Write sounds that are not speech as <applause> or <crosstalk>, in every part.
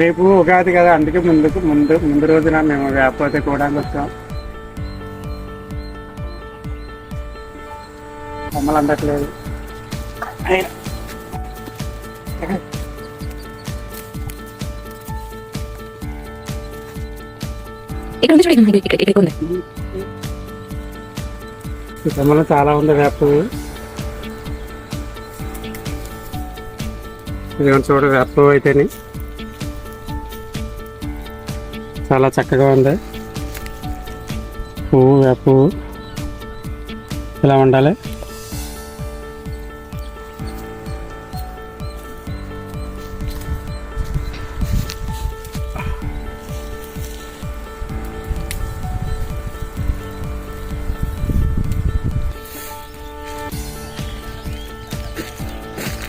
రేపు ఉగాది కదా అందుకే ముందుకు ముందు ముందు రోజున మేము వేపపోతే కూడా వచ్చాం బొమ్మలు అందట్లేదు. బొమ్మలు చాలా ఉంది వేప ఇదిగోండి చూడ వేప అయితేని. చాలా చక్కగా ఉంది. పువ్వు వేపు పువ్వు. ఇలా ఉండాలి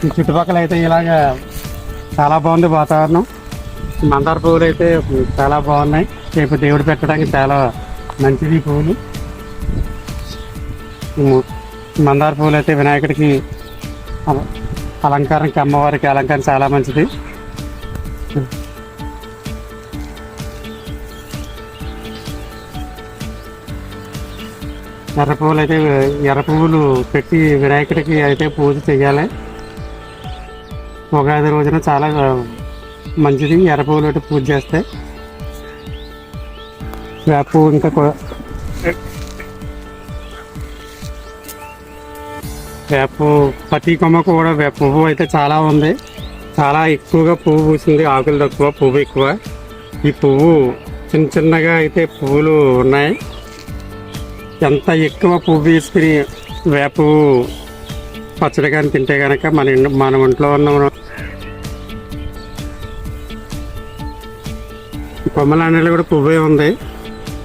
ఈ చుట్టుపక్కల అయితే ఇలాగ చాలా బాగుంది వాతావరణం. మందార పువ్వులు అయితే చాలా బాగున్నాయి. రేపు దేవుడు పెట్టడానికి చాలా మంచిది పువ్వులు. మందార పువ్వులు అయితే వినాయకుడికి అల- అమ్మవారికి అలంకారం చాలా మంచిది. ఎర్ర పువ్వులు అయితే ఎర్ర పువ్వులు పెట్టి వినాయకుడికి అయితే పూజ చేయాలి ఉగాది రోజున చాలా మంచిది ఎర్ర పువ్వులు పూజ చేస్తే. వేప పువ్వు ఇంకా వేపు వేప ప్రతి కొమ్మకు కూడా వేప పువ్వు అయితే చాలా ఉంది. చాలా ఎక్కువగా పువ్వు పూసింది ఆకులు తక్కువ పువ్వు ఎక్కువ. ఈ పువ్వు చిన్న చిన్నగా అయితే పువ్వులు ఉన్నాయి. ఎంత ఎక్కువ పువ్వు తీసుకుని వేప పువ్వు పచ్చడి కానీ తింటే కనుక మన మన ఒంట్లో ఉన్న కొమ్మలన్నీ కూడా పువ్వే ఉంది.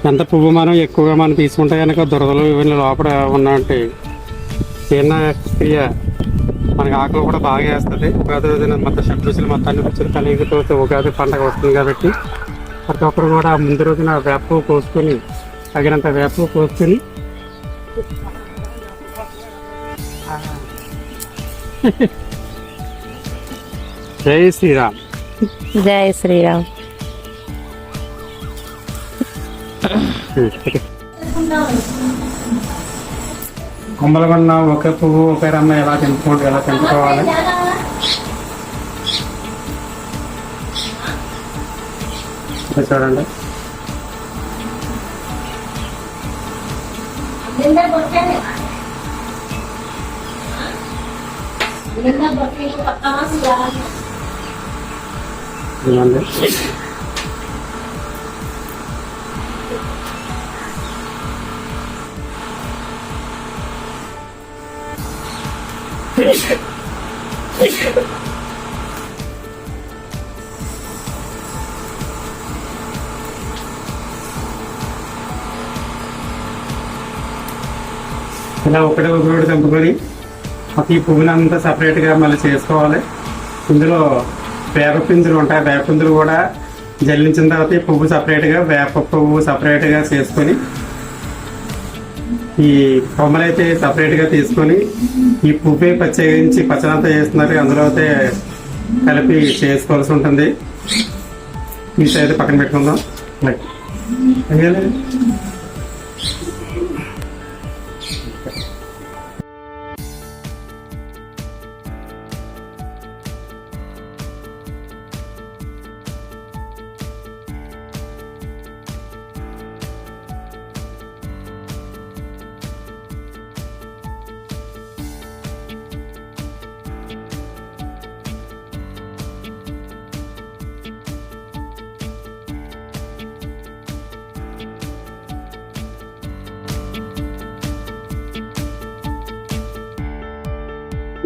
ఎంత పువ్వు మనం ఎక్కువగా మనం తీసుకుంటే కనుక దురదలు ఇవన్నీ లోపల ఉన్నట్టు చిన్న క్రియ మనకి ఆకలి కూడా బాగా వేస్తుంది. ఉగాది రోజున మొత్తం షడ్ రుచులు మొత్తాన్ని రుచులు కలిగిపోతే ఉగాది పండగ వస్తుంది కాబట్టి ప్రతి ఒక్కరు కూడా ముందు రోజున వేప పువ్వు కోసుకొని తగినంత వేప పువ్వు కోసుకొని <laughs> జై శ్రీరామ్. జై శ్రీరామ్. కొమ్మల కొన్న ఒక పువ్వు ఒక రమ్మ ఎలా తెంపుకోండి ఎలా తెంపుకోవాలి? ఇక్కడ చూడండి. ఇలా ఒకటి ఒకటి తెంపుకొని ఈ పువ్వుని అంతా సపరేట్గా మళ్ళీ చేసుకోవాలి. ఇందులో వేప పిందులు ఉంటాయి. వేప పిందులు కూడా జల్లించిన తర్వాత ఈ పువ్వు సపరేట్గా వేప పువ్వు సపరేట్గా చేసుకొని ఈ కొమ్మలైతే సపరేట్గా తీసుకొని ఈ పువ్వే పచ్చేయించి పచ్చనంతా చేస్తున్నారు అందులో అయితే కలిపి చేసుకోవాల్సి ఉంటుంది ఈ అయితే పక్కన పెట్టుకుందాం రైట్.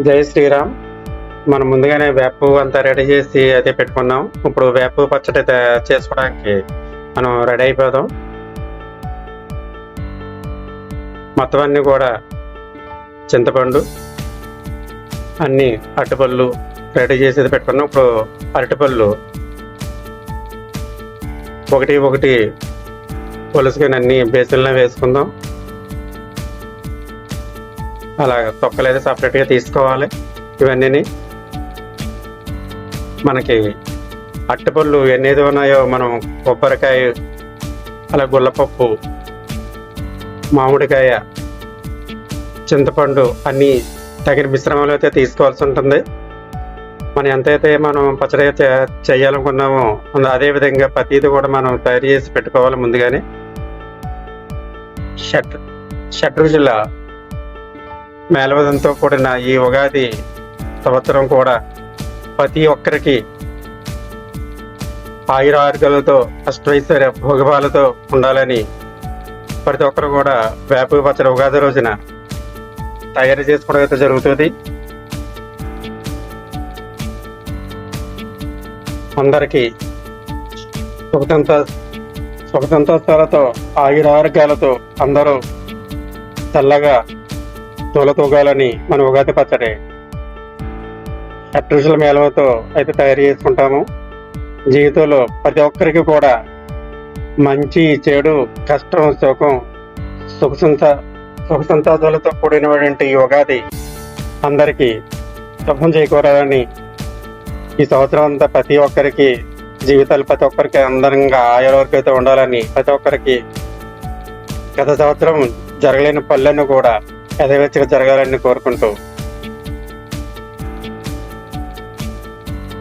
జై శ్రీరామ్. మనం ముందుగానే వేపు అంతా రెడీ చేసి అయితే పెట్టుకున్నాం. ఇప్పుడు వేపు పచ్చడి చేసుకోవడానికి మనం రెడీ అయిపోదాం. మొత్తం అన్ని కూడా చింతపండు అన్ని అరటిపళ్ళు రెడీ చేసి పెట్టుకున్నాం. ఇప్పుడు అరటిపళ్ళు ఒకటి ఒకటి పులుసుకొని అన్ని బేసిన్లో వేసుకుందాం. అలాగ తొక్కలు సపరేట్గా తీసుకోవాలి. ఇవన్నీ మనకి అట్టపళ్ళు ఎన్నేది ఉన్నాయో మనం కొబ్బరికాయ అలా గుల్లపప్పు మామిడికాయ చింతపండు అన్నీ తగిన మిశ్రమంలో అయితే తీసుకోవాల్సి ఉంటుంది. మనం ఎంతైతే మనం పచ్చడి చేయాలనుకున్నామో అంద- అదే విధంగా ప్రతిది కూడా మనం తయారు చేసి పెట్టుకోవాలి ముందుగానే. షట్ షట్ జిల్లా మేలవదంతో కూడిన ఈ ఉగాది సంవత్సరం కూడా ప్రతి ఒక్కరికి ఆయుర ఆరోగ్యాలతో అష్టైశ్వర్య భోగభాలతో ఉండాలని ప్రతి ఒక్కరు కూడా వేప పచ్చడి ఉగాది రోజున తయారు చేసుకోవడం అయితే జరుగుతుంది. అందరికీ సుఖతంత సుఖసంతోషాలతో ఆయుర ఆరోగ్యాలతో అందరూ చల్లగా తూలతూగాలని మన ఉగాది పచ్చడి షట్రుచుల మేళలతో అయితే తయారు చేసుకుంటాము. జీవితంలో ప్రతి ఒక్కరికి కూడా మంచి చెడు కష్టం సుఖం సుఖ సంత సుఖ సంతోషాలతో కూడినటువంటి ఉగాది అందరికీ శుభం చేకూరాలని ఈ సంవత్సరం అంతా ప్రతి ఒక్కరికి జీవితాలు ప్రతి ఒక్కరికి అందంగా ఆయుర్వేదతో ఉండాలని ప్రతి ఒక్కరికి గత సంవత్సరం జరగలేని పనులను కూడా యథేచ్ఛగా జరగాలని కోరుకుంటూ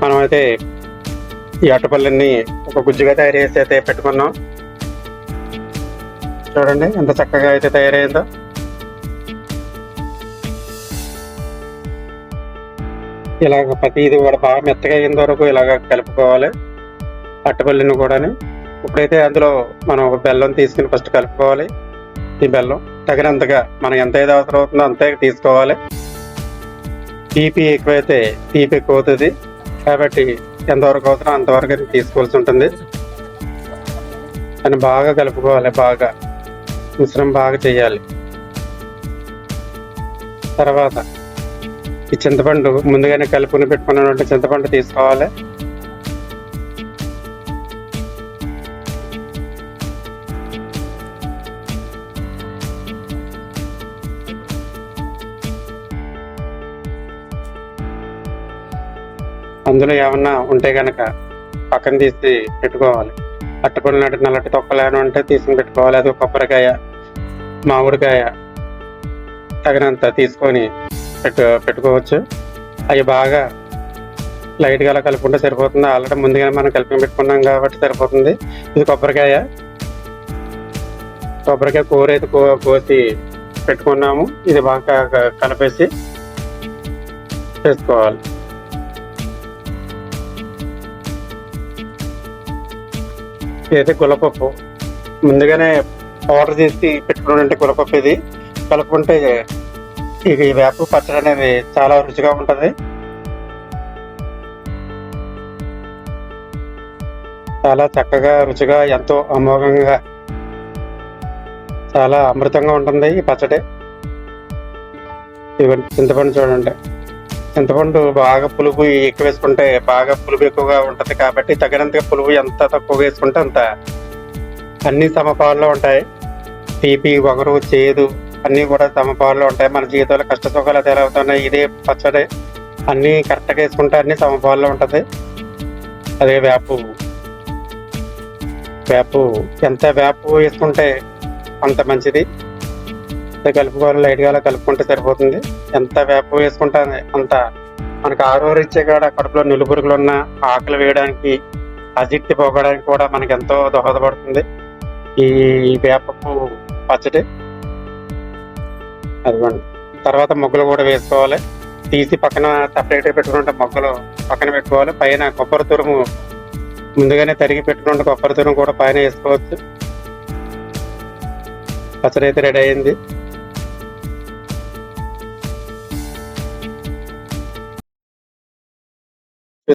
మనమైతే ఈ అట్టపల్లెన్ని ఒక గుజ్జుగా తయారు చేసి అయితే పెట్టుకున్నాం. చూడండి ఎంత చక్కగా అయితే తయారైందో. ఇలాగ ప్రతి ఇది కూడా బాగా మెత్తగా అయ్యేంత వరకు ఇలాగ కలుపుకోవాలి అట్టపల్లిని కూడాని. ఇప్పుడైతే అందులో మనం ఒక బెల్లం తీసుకుని ఫస్ట్ కలుపుకోవాలి ఈ బెల్లం. తగినంతగా మనం ఎంత అయితే అవసరం అవుతుందో అంతే తీసుకోవాలి. తీపి ఎక్కువైతే తీపి ఎక్కువ అవుతుంది కాబట్టి ఎంతవరకు అవసరం అంతవరకు అది తీసుకోవాల్సి ఉంటుంది. దాన్ని బాగా కలుపుకోవాలి బాగా. మిశ్రమం బాగా చేయాలి. తర్వాత ఈ చింతపండు ముందుగానే కలుపుని పెట్టుకున్నటువంటి చింతపండు తీసుకోవాలి. అందులో ఏమన్నా ఉంటే గనక పక్కన తీసి పెట్టుకోవాలి. అట్టపళ్ళు నాటి నల్లటి తొక్కలు ఏమైనా ఉంటే తీసుకుని పెట్టుకోవాలి. అది కొబ్బరికాయ మామిడికాయ తగినంత తీసుకొని పెట్టు పెట్టుకోవచ్చు. అవి బాగా లైట్గా అలా కలుపుకుంటే సరిపోతుంది. ఆల్రెడీ ముందుగానే మనం కలిపి పెట్టుకున్నాం కాబట్టి సరిపోతుంది. ఇది కొబ్బరికాయ. కొబ్బరికాయ కూర అయితే కో- కోసి పెట్టుకున్నాము. ఇది బాగా కలిపేసి చేసుకోవాలి ఇదైతే గులపప్పు ముందుగానే ఆర్డర్ చేసి పెట్టుకున్నటువంటి గులపప్పు ఇది. కలుపుకుంటే ఇక ఈ వేప పచ్చడి అనేది చాలా రుచిగా ఉంటుంది. చాలా చక్కగా రుచిగా ఎంతో అమోఘంగా చాలా అమృతంగా ఉంటుంది ఈ పచ్చడి. ఇవన్నీ చింతపండు చూడండి. చింతపండు బాగా పులుపు ఎక్కువ వేసుకుంటే బాగా పులుపు ఎక్కువగా ఉంటుంది కాబట్టి తగినంతగా పులుపు ఎంత తక్కువ వేసుకుంటే అంత. అన్ని సమపాల్లో ఉంటాయి. తీపి వగరు చేదు అన్నీ కూడా సమపాల్లో ఉంటాయి. మన జీవితంలో కష్ట సుఖాలు అది ఎలా అవుతున్నాయి. ఇదే పచ్చడి. అన్నీ కరెక్ట్గా వేసుకుంటే అన్ని సమపాల్లో ఉంటుంది. అదే వేపు. వేపు. ఎంత వేపు వేసుకుంటే అంత మంచిది. కలుపుకొని లైట్గా అలా కలుపుకుంటే సరిపోతుంది. ఎంత వేప వేసుకుంటే అంత. మనకు ఇచ్చే కాడ కడుపులో నిలుపురుగులు ఉన్న ఆకలి వేయడానికి అజిట్టి పోగడానికి కూడా మనకి ఎంతో దోహదపడుతుంది. ఈ వేపపు పచ్చడి. అదిగోండి. తర్వాత మొగ్గలు కూడా వేసుకోవాలి. తీసి పక్కన సపరేట్గా పెట్టుకుంటే మొగ్గలు పక్కన పెట్టుకోవాలి. పైన కొబ్బరి తురుము ముందుగానే తరిగి పెట్టుకుంటే కొబ్బరి తురుము కూడా పైన వేసుకోవచ్చు. పచ్చడి అయితే రెడీ అయింది.